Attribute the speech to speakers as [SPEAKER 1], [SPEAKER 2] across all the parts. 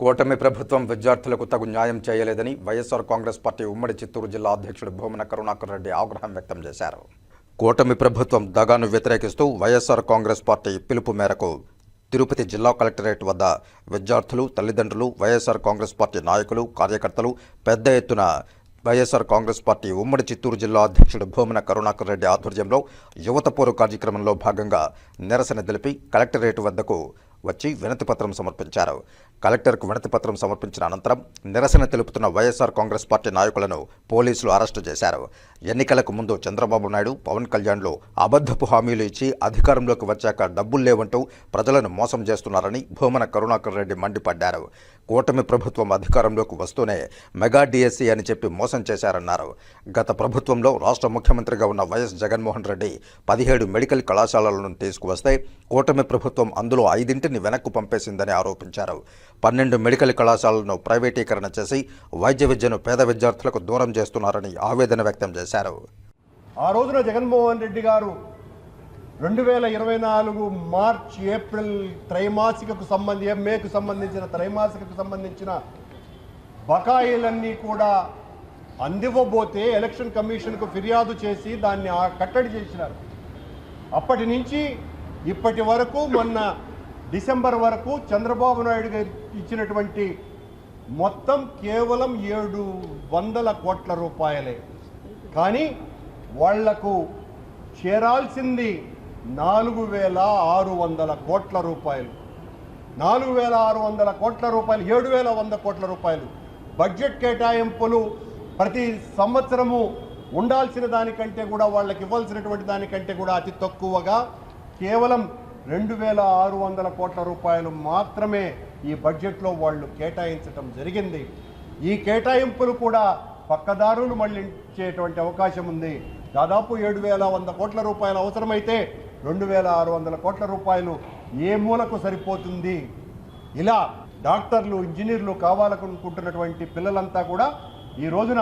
[SPEAKER 1] కూటమి ప్రభుత్వం విద్యార్థులకు తగు న్యాయం చేయలేదని వైఎస్ఆర్ కాంగ్రెస్ పార్టీ ఉమ్మడి చిత్తూరు జిల్లా అధ్యక్షుడు భూమన కరుణాకర్ రెడ్డి ఆగ్రహం వ్యక్తం చేశారు. కూటమి ప్రభుత్వం దగాను వ్యతిరేకిస్తూ వైఎస్ఆర్ కాంగ్రెస్ పార్టీ పిలుపు మేరకు తిరుపతి జిల్లా కలెక్టరేట్ వద్ద విద్యార్థులు తల్లిదండ్రులు వైఎస్ఆర్ కాంగ్రెస్ పార్టీ నాయకులు కార్యకర్తలు పెద్ద ఎత్తున వైఎస్ఆర్ కాంగ్రెస్ పార్టీ ఉమ్మడి చిత్తూరు జిల్లా అధ్యక్షుడు భూమన కరుణాకర్ రెడ్డి ఆధ్వర్యంలో యువత పోరు కార్యక్రమంలో భాగంగా నిరసన తెలిపి కలెక్టరేట్ వద్దకు వచ్చి వినతిపత్రం సమర్పించారు. కలెక్టర్కు వినతిపత్రం సమర్పించిన అనంతరం నిరసన తెలుపుతున్న వైఎస్ఆర్ కాంగ్రెస్ పార్టీ నాయకులను పోలీసులు అరెస్టు చేశారు. ఎన్నికలకు ముందు చంద్రబాబు నాయుడు పవన్ కళ్యాణ్లు అబద్ధపు హామీలు ఇచ్చి అధికారంలోకి వచ్చాక డబ్బులు లేవంటూ ప్రజలను మోసం చేస్తున్నారని భూమన కరుణాకర్ రెడ్డి మండిపడ్డారు. కూటమి ప్రభుత్వం అధికారంలోకి వస్తూనే మెగా డిఎస్సీ అని చెప్పి మోసం చేశారన్నారు. గత ప్రభుత్వంలో రాష్ట్ర ముఖ్యమంత్రిగా ఉన్న వైఎస్ జగన్మోహన్ రెడ్డి పదిహేడు మెడికల్ కళాశాలలను తీసుకువస్తే కూటమి ప్రభుత్వం అందులో ఐదింటిని వెనక్కు పంపేసిందని ఆరోపించారు. పన్నెండు మెడికల్ కళాశాలను ప్రైవేటీకరణ చేసి వైద్య విద్యను పేద విద్యార్థులకు దూరం చేస్తున్నారని ఆవేదన వ్యక్తం చేశారు.
[SPEAKER 2] ఆ రోజున జగన్మోహన్ రెడ్డి గారు రెండు వేల ఇరవై నాలుగు మార్చ్ ఏప్రిల్ త్రైమాసికకు సంబంధి ఎంఏకు సంబంధించిన త్రైమాసికకు సంబంధించిన బకాయిలన్నీ కూడా అందివ్వబోతే ఎలక్షన్ కమిషన్కు ఫిర్యాదు చేసి దాన్ని ఆ కట్టడి చేసినారు. అప్పటి నుంచి ఇప్పటి వరకు మొన్న డిసెంబర్ వరకు చంద్రబాబు నాయుడు గారు ఇచ్చినటువంటి మొత్తం కేవలం ఏడు వందల కోట్ల రూపాయలే. కానీ వాళ్ళకు చేరాల్సింది నాలుగు వేల ఆరు వందల కోట్ల రూపాయలు. నాలుగు వేల ఆరు వందల కోట్ల రూపాయలు ఏడు వేల వంద కోట్ల రూపాయలు. బడ్జెట్ కేటాయింపులు ప్రతి సంవత్సరము ఉండాల్సిన దానికంటే కూడా వాళ్ళకి ఇవ్వాల్సినటువంటి దానికంటే కూడా అతి తక్కువగా కేవలం రెండు వేల ఆరు వందల కోట్ల రూపాయలు మాత్రమే ఈ బడ్జెట్లో వాళ్ళు కేటాయించటం జరిగింది. ఈ కేటాయింపులు కూడా పక్కదారులు మళ్ళించేటువంటి అవకాశం ఉంది. దాదాపు ఏడు వేల వంద కోట్ల రూపాయలు అవసరమైతే రెండు వేల ఆరు వందల కోట్ల రూపాయలు ఏ మూలకు సరిపోతుంది? ఇలా డాక్టర్లు ఇంజనీర్లు కావాలనుకుంటున్నటువంటి పిల్లలంతా కూడా ఈ రోజున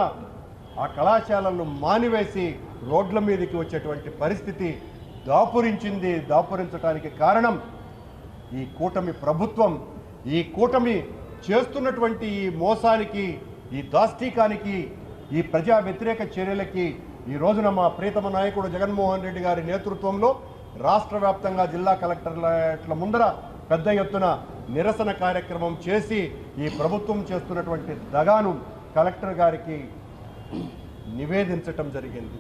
[SPEAKER 2] ఆ కళాశాలలను మానివేసి రోడ్ల మీదకి వచ్చేటువంటి పరిస్థితి దాపురించింది దాపురించడానికి కారణం ఈ కూటమి ప్రభుత్వం. ఈ కూటమి చేస్తున్నటువంటి ఈ మోసానికి ఈ దాష్టీకానికి ఈ ప్రజా వ్యతిరేక చర్యలకి ఈ రోజున మా ప్రీతమ నాయకుడు జగన్మోహన్ రెడ్డి గారి నేతృత్వంలో రాష్ట్ర వ్యాప్తంగా జిల్లా కలెక్టర్ల ముందర పెద్ద ఎత్తున నిరసన కార్యక్రమం చేసి ఈ ప్రభుత్వం చేస్తున్నటువంటి దగాను కలెక్టర్ గారికి నివేదించటం జరిగింది.